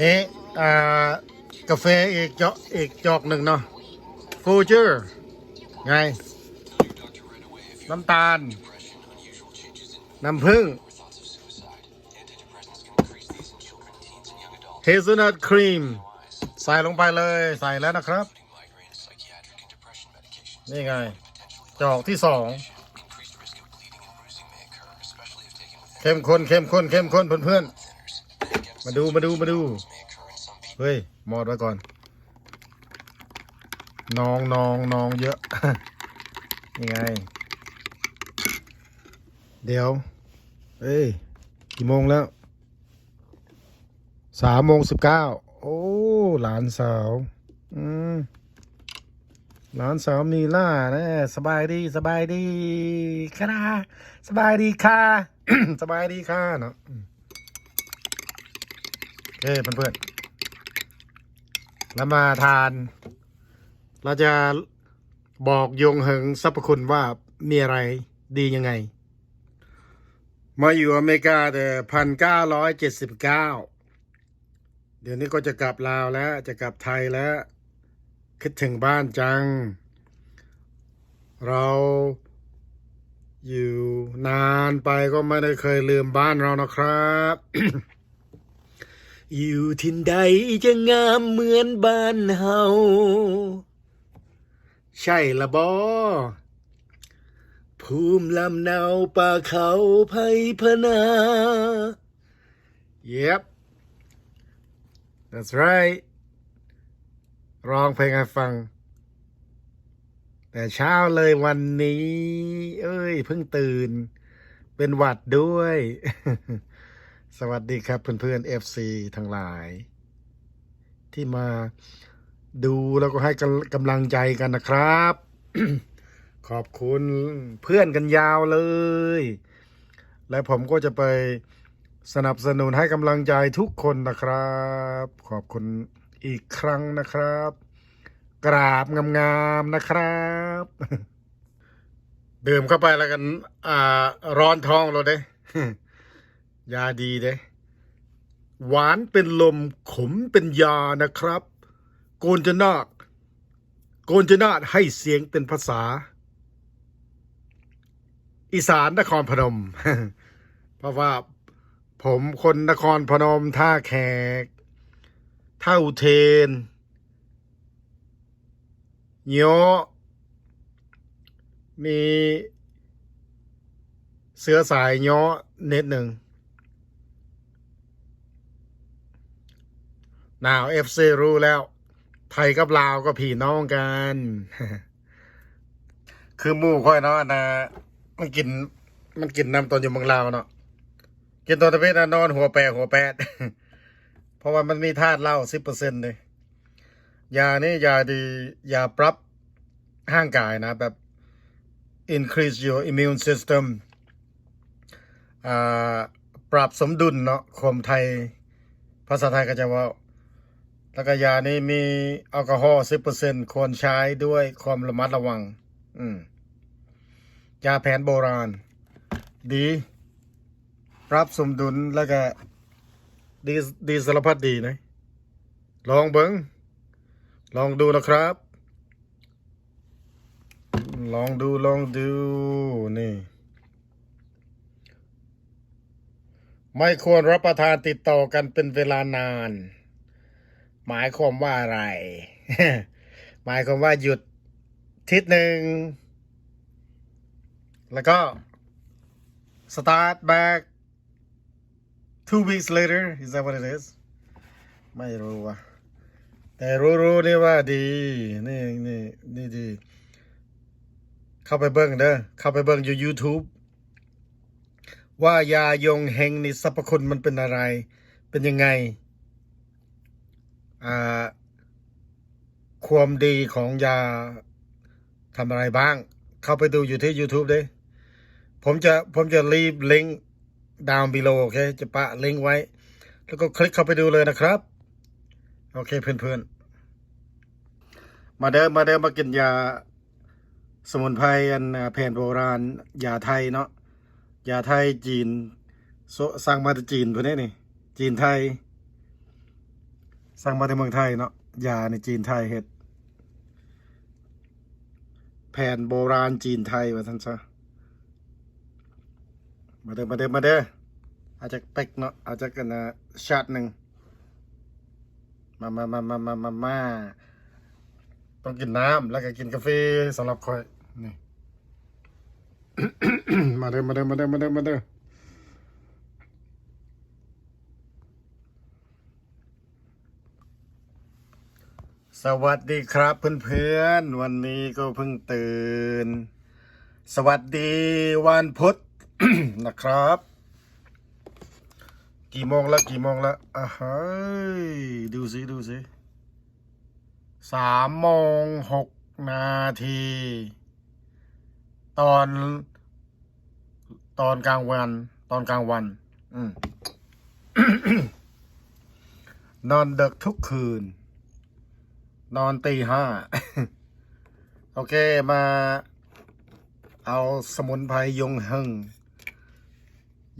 นี่อ่ากาแฟอีกจอกอีกจอกหนึ่งเนาะฟูเจอร์ไง น้ำตาล น้ำผึ้งเฮซนัทครีม ใส่ลงไปเลยใส่แล้วนะครับ นี่ไง จอกที่สองเข้มข้นเข้มข้นเข้มข้นเพื่อนๆ มาดูมาดูมาดู เฮ้ยมอดไว้ก่อนนองนองนองเยอะนี่ไง เดี๋ยว เอ้ย กี่โมงแล้ว สามโมงสิบเก้า โอ้ หลานสาว อืม หลานสาวมีล่านะสบายดี สบายดีค่ะสบายดีค่ะ สบายดีค่ะเนาะ อืมโอเคเพื่อนๆแล้วมาทาน เราจะบอกยงเหิงสรรพคุณว่ามีอะไรดียังไง มาอยู่อเมริกาแต่พันเก้าร้อยเจ็ดสิบเก้าเดี๋ยวนี้ก็จะกลับลาวแล้วจะกลับไทยแล้ว คิดถึงบ้านจัง เราอยู่นานไปก็ไม่ได้เคยลืมบ้านเรานะครับ อยู่ที่ใดจะงามเหมือนบ้านเฮาใช่ละบอภูมิลำเนาป่าเขาไพพนา Yep that's right ร้องเพลงให้ฟัง แต่เช้าเลยวันนี้ เอ้ย เพิ่งตื่น เป็นหวัดด้วย สวัสดีครับเพื่อนๆ FC ทั้งหลาย ที่มาดูแล้วก็ให้กำลังใจกันนะครับ ขอบคุณเพื่อนกันยาวเลย และผมก็จะไปสนับสนุนให้กำลังใจทุกคนนะครับ ขอบคุณอีกครั้งนะครับ กราบงามๆนะครับดื่มเข้าไปแล้วกัน อ่า ร้อนท้องเราเด้ ยาดีเด้หวานเป็นลมขมเป็นยานะครับ โกนจะนาคโกนจะนาคให้เสียงเป็นภาษา อีสานนครพนม เพราะว่าผมคนนครพนมท่าแขกท่าอุเทนโยมีเสือสายโยเน็ดหนึ่ง นาวเอฟซีรู้แล้ว ไทยกับลาวก็พี่น้องกัน คือมู่ค่อยเนาะนะมันกิน มันกินน้ำตอนอยู่เมืองลาวเนาะกินตอนตะเวนนะนอนหัวแปะหัวแปดเพราะว่ามันมีธาตุเหล้าสิบเปอร์เซ็นต์เลยยานี่ยาดียาปรับร่างกายนะ แบบ increase your immune system ปรับสมดุลเนาะคมไทย ภาษาไทยก็จะว่า แล้วก็ยานี้มีแอลกอฮอล์สิบเปอร์เซ็นควรใช้ด้วยความระมัดระวัง อืม ยาแผนโบราณ ดี รับสมดุลแล้วก็ ดีดีสารพัดดีนะ ลองเบิ้งลองดูนะครับ ลองดูลองดูนี่ไม่ควรรับประทานติดต่อกันเป็นเวลานาน หมายความว่าอะไร หมายความว่าหยุดทิศหนึ่ง แล้วก็ start back two weeks later is that what it is ไม่รู้ว่ะแต่รู้ๆนี่ว่าดี นี่นี่นี่ดี เข้าไปเบิ้งเด้อ เข้าไปเบิ้งอยู่ YouTube ว่ายายงเฮงนี่สรรพคุณมันเป็นอะไร เป็นยังไง ความดีของยาทำอะไรบ้าง เข้าไปดูอยู่ที่ YouTube ด้ผมจะผมจะรีบลิงก์ down below โอเค จะปะลิงก์ไว้ แล้วก็คลิกเข้าไปดูเลยนะครับ โอเคเพื่อนๆ มาเดิมมาเดิมมากินยาสมุนไพรอันอ่าแผนโบราณ ยาไทยเนาะยาไทยจีนซสร้างมาจากจีนพวกนี้นี่ จีนไทย สั่งมาจากเมืองไทยเนาะยาในจีนไทยเฮ็ดแผ่นโบราณจีนไทยว่าท่านซะมาเด้อมาเด้อมาเด้ออาจจะเป็กเนาะอาจจะกันนะชาติหนึ่งมามามามามามามาต้องกินน้ำแล้วก็กินกาแฟสำหรับคอยนี่ มาเด้อมาเด้อมาเด้อมาเด้อมาเด้อ สวัสดีครับเพื่อนๆ วันนี้ก็เพิ่งตื่น สวัสดีวันพุธ นะครับ กี่โมงแล้วกี่โมงแล้วอะเฮ้ยดูสิดูสิสามโมงหกนาที ตอน ตอนกลางวัน ตอนกลางวัน อืม นอนดึกทุกคืน นอนตีห้า โอเคมา เอาสมุนไพรยงหึง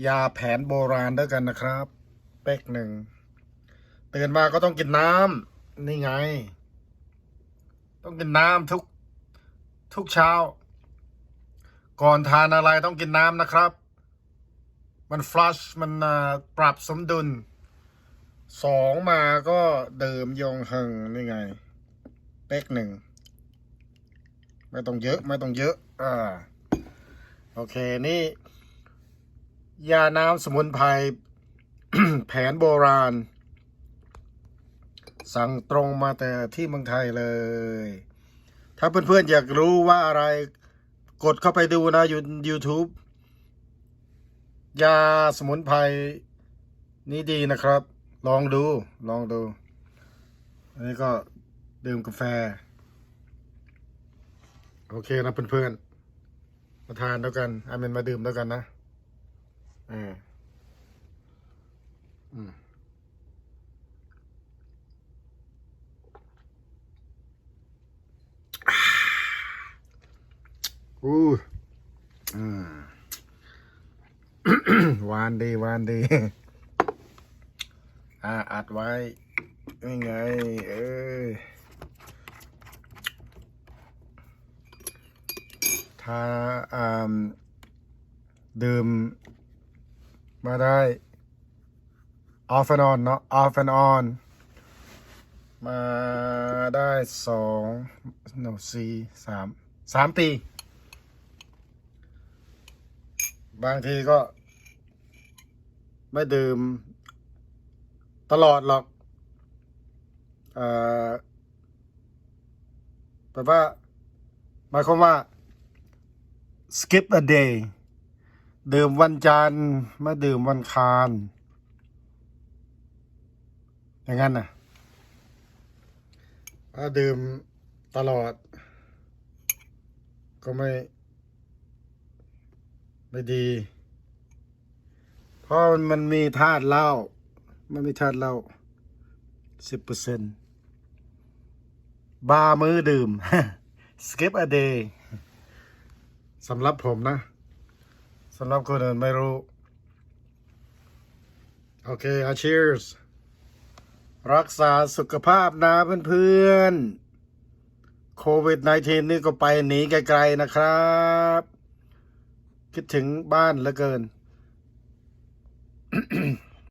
ยาแผนโบราณด้วยกันนะครับ เป๊กหนึ่งตื่นมาก็ต้องกินน้ำนี่ไง ต้องกินน้ำทุก ทุกเช้า ก่อนทานอะไรต้องกินน้ำนะครับ มันฟลัชมันอ่าปรับสมดุลสองมาก็เดื่มยงหึงนี่ไง เป๊กหนึ่งไม่ต้องเยอะไม่ต้องเยอะอ่าโอเคนี่ยาน้ำสมุนไพรแผนโบราณ สั่งตรงมาแต่ที่เมืองไทยเลย ถ้าเพื่อนๆอยากรู้ว่าอะไรกดเข้าไปดูนะยู YouTube ยาสมุนไพรนี่ดีนะครับ ลองดูลองดู อันนี้ก็ ดื่มกาแฟ โอเคนะเพื่อนๆ มาทานแล้วกันอาเมนมาดื่มแล้วกันนะอ่าอืมอู้อืมหวานดีหวานดี อ่าอัดไว้นี่ไง เอ้ย ถ้า อ่าดื่มมาได้ off and on เนาะ off and on มาได้สองโนสี่สามสามปี บางทีก็ ไม่ดื่ม ตลอดหรอกเอ่อแปลว่าหมายความว่า skip a day ดื่มวันจันทร์ม่ดื่มวันคารอย่างนั้นน่ะถ้าดื่มตลอด ก็ไม่ ไม่ดี เพราะมันมีธาตุเหล้ามันมีธาตุเหล้าสิบเปอร์เซ็นบาร์มือดื่ม skip a day สำหรับผมนะสำหรับคนอื่นไม่รู้ โอเคอา cheers รักษาสุขภาพนะเพื่อนๆ โควิด -19 นี่ก็ไปหนีไกลๆนะครับ คิดถึงบ้านเหลือเกิน